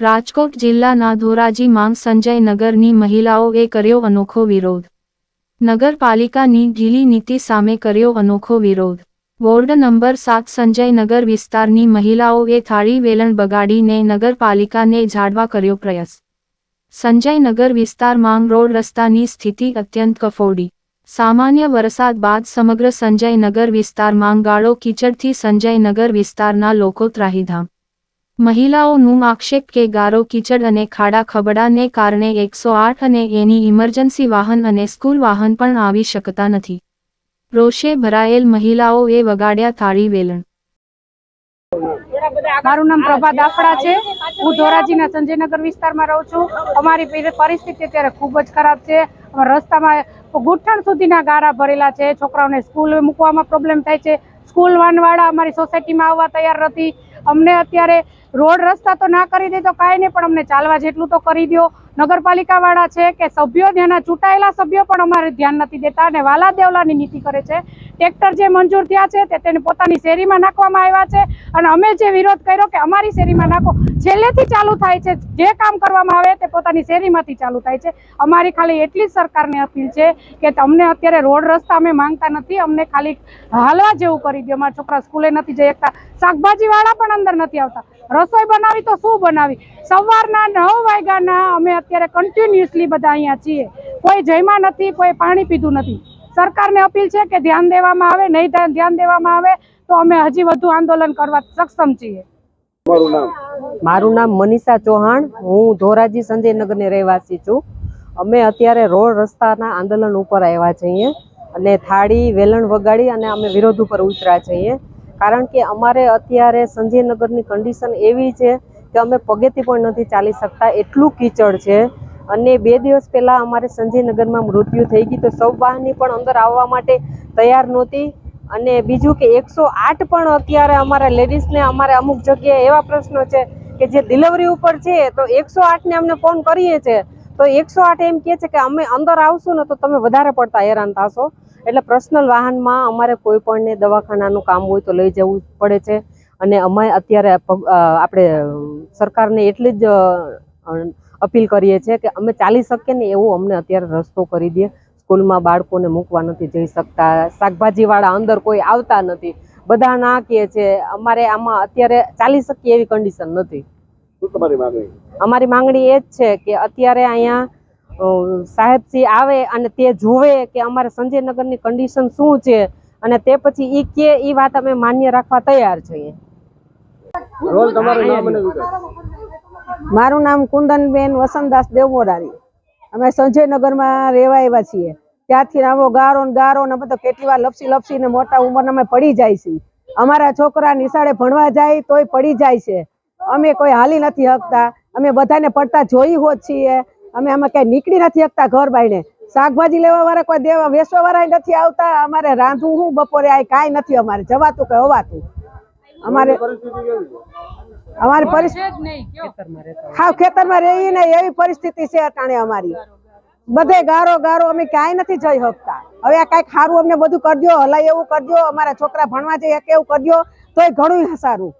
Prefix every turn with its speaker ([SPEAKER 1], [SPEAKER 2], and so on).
[SPEAKER 1] રાજકોટ જિલ્લાના ધોરાજી માંગ સંજય નગરની મહિલાઓએ કર્યો અનોખો વિરોધ. નગરપાલિકાની ઢીલી નીતિ સામે કર્યો અનોખો વિરોધ. વોર્ડ નંબર સાત સંજયનગર વિસ્તારની મહિલાઓએ થાળી વેલણ બગાડીને નગરપાલિકાને ઝાડવા કર્યો પ્રયાસ. સંજયનગર વિસ્તારમાં રોડ રસ્તાની સ્થિતિ અત્યંત કફોડી. સામાન્ય વરસાદ બાદ સમગ્ર સંજયનગર વિસ્તારમાં ગાળો કીચડથી સંજયનગર વિસ્તારના લોકો ત્રાહીધામ. મહિલાઓનું આક્ષેપ કે ગારો કીચડ અને ખાડા ખબડાને કારણે એકસો આઠ અને એની ઇમરજન્સી વાહન અને સ્કૂલ વાહન પણ આવી શકતા નથી. રોષે ભરાયેલ મહિલાઓએ વગાડ્યા થાળી વેલણ.
[SPEAKER 2] મારું નામ પ્રભા દાફડા છે. હું ધોરાજીના સંજયનગર વિસ્તારમાં રહું છું. અમારી પરિસ્થિતિ અત્યારે ખૂબ જ ખરાબ છે. રસ્તામાં ગુઠણ સુધીના ગારા ભરેલા છે. છોકરાઓને સ્કૂલ મૂકવામાં પ્રોબ્લેમ થાય છે. સ્કૂલ વાનવાળા અમારી સોસાયટીમાં આવવા તૈયાર નથી. અમને અત્યારે રોડ રસ્તા તો ના કરી દે તો કાંઈ નહીં, પણ અમને ચાલવા જેટલું તો કરી દો નગરપાલિકા વાળા છે કે સભ્યો ત્યાંના ચૂંટાયેલા સભ્યો પણ અમારે ધ્યાન નથી દેતા અને વાલા દેવલાની નીતિ કરે છે. ટ્રેક્ટર જે મંજૂર થયા છે તે તેને પોતાની શેરીમાં નાખવામાં આવ્યા છે અને અમે જે વિરોધ કર્યો કે અમારી શેરીમાં નાખો, છેલ્લેથી ચાલુ થાય છે, જે કામ કરવામાં આવે તે પોતાની શેરીમાંથી ચાલુ થાય છે. અમારી ખાલી એટલી જ સરકારને અપીલ છે કે તમને અત્યારે રોડ રસ્તા અમે માંગતા નથી, અમને ખાલી હાલવા જેવું કરી દો. અમારા છોકરા સ્કૂલે નથી જઈ શકતા શાકભાજી વાળા પણ અંદર નથી આવતા. રસોઈ બનાવી તો શું બનાવી? સવારના નવ વાગ્યાના અમે અત્યારે કન્ટિન્યુઅસલી બધા અહીંયા છીએ. કોઈ જમ્યા નથી કોઈ પાણી પીધું નથી. સરકારને અપીલ છે કે ધ્યાન દેવામાં આવે નહીં ધ્યાન- દેવામાં આવે તો અમે હજી વધુ આંદોલન કરવા સક્ષમ છીએ.
[SPEAKER 3] મારું નામ મનીષા ચૌહાણ. હું ધોરાજી સંજયનગરની રહેવાસી છું. અમે અત્યારે રોડ રસ્તાના આંદોલન ઉપર આવ્યા છીએ અને થાળી વેલણ વગાડી અને અમે વિરોધ ઉપર ઉતર્યા છીએ. કારણ કે અમારે અત્યારે સંજયનગરની કન્ડિશન એવી છે કે અમે પગેથી પણ નથી ચાલી શકતા, એટલું કીચડ છે. અને બે દિવસ પહેલાં અમારે સંજયનગરમાં મૃત્યુ થઈ ગયું તો સૌ વાહની પણ અંદર આવવા માટે તૈયાર નહોતી. અને બીજું કે એકસો આઠ પણ અત્યારે અમારા લેડીઝને અમારે અમુક જગ્યાએ એવા પ્રશ્નો છે કે જે ડિલિવરી ઉપર છે, તો એકસો આઠને અમને ફોન કરીએ છીએ તો એકસો આઠ એમ કહે છે કે અમે અંદર આવશું ને તો તમે વધારે પડતા હેરાન થશો. એટલે પર્સનલ વાહનમાં અમારે કોઈ પણને દવાખાનાનું કામ હોય તો લઈ જવું પડે છે. અને અમે અત્યારે આપણે સરકારને એટલી જ અપીલ કરીએ છીએ કે અમે ચાલી શકીએ ને એવું અમને અત્યારે રસ્તો કરી દે. સ્કૂલમાં બાળકોને મૂકવા નથી જઈ શકતા. શાકભાજીવાળા અંદર કોઈ આવતા નથી. બધા ના કહે છે અમારે આમાં અત્યારે ચાલી શકીએ એવી કન્ડિશન નથી. અમારી માંગણી એ જ છે કે અત્યારે અહીંયા અ, સાહેબશ્રી આવે અને તે જોવે કે અમારે સંજયનગરની કન્ડિશન શું છે અને તે પછી એ કે એ વાત અમે માન્ય રાખવા તૈયાર છીએ.
[SPEAKER 4] રોલ તમારું નામ અને વિગત
[SPEAKER 5] મારું નામ કુંદનબેન વસંતદાસ દેવમોરારી. અમે સંજયનગરમાં રહેવા આવ્યા છીએ. ત્યાંથી આવો ગારો ને ગારો ને બધો કેટલી વાર લપસી લપસી ને મોટા ઉંમરના અમે પડી જાય છે અમારા છોકરા નિશાળે ભણવા જાય તોય પડી જાય છે. અમે કોઈ હાલી નથી હકતા અમે બધાને પડતા જોઈ હોત છીએ. અમે આમાં કઈ નીકળી નથી શકતા ઘર બાઈને શાકભાજી લેવા વાળા કોઈ દેવા વેચવા વાળા નથી આવતા. અમારે રાંધવું હું બપોરે આ કાંઈ નથી અમારે. જવાતું કે હોવાતું. અમારે
[SPEAKER 4] પરિસ્થિતિ કેવી છે
[SPEAKER 5] અમારી પરિસ્થિતિ હાવ ખેતરમાં રહી ને એવી પરિસ્થિતિ છે અટાણે અમારી. બધે ગારો ગારો અમે ક્યાંય નથી જઈ શકતા. હવે આ કાંઈક સારું અમને બધું કરજો હલાય એવું કરજો અમારા છોકરા ભણવા જઈએ કે એવું કરજો તોય ઘણું સારું.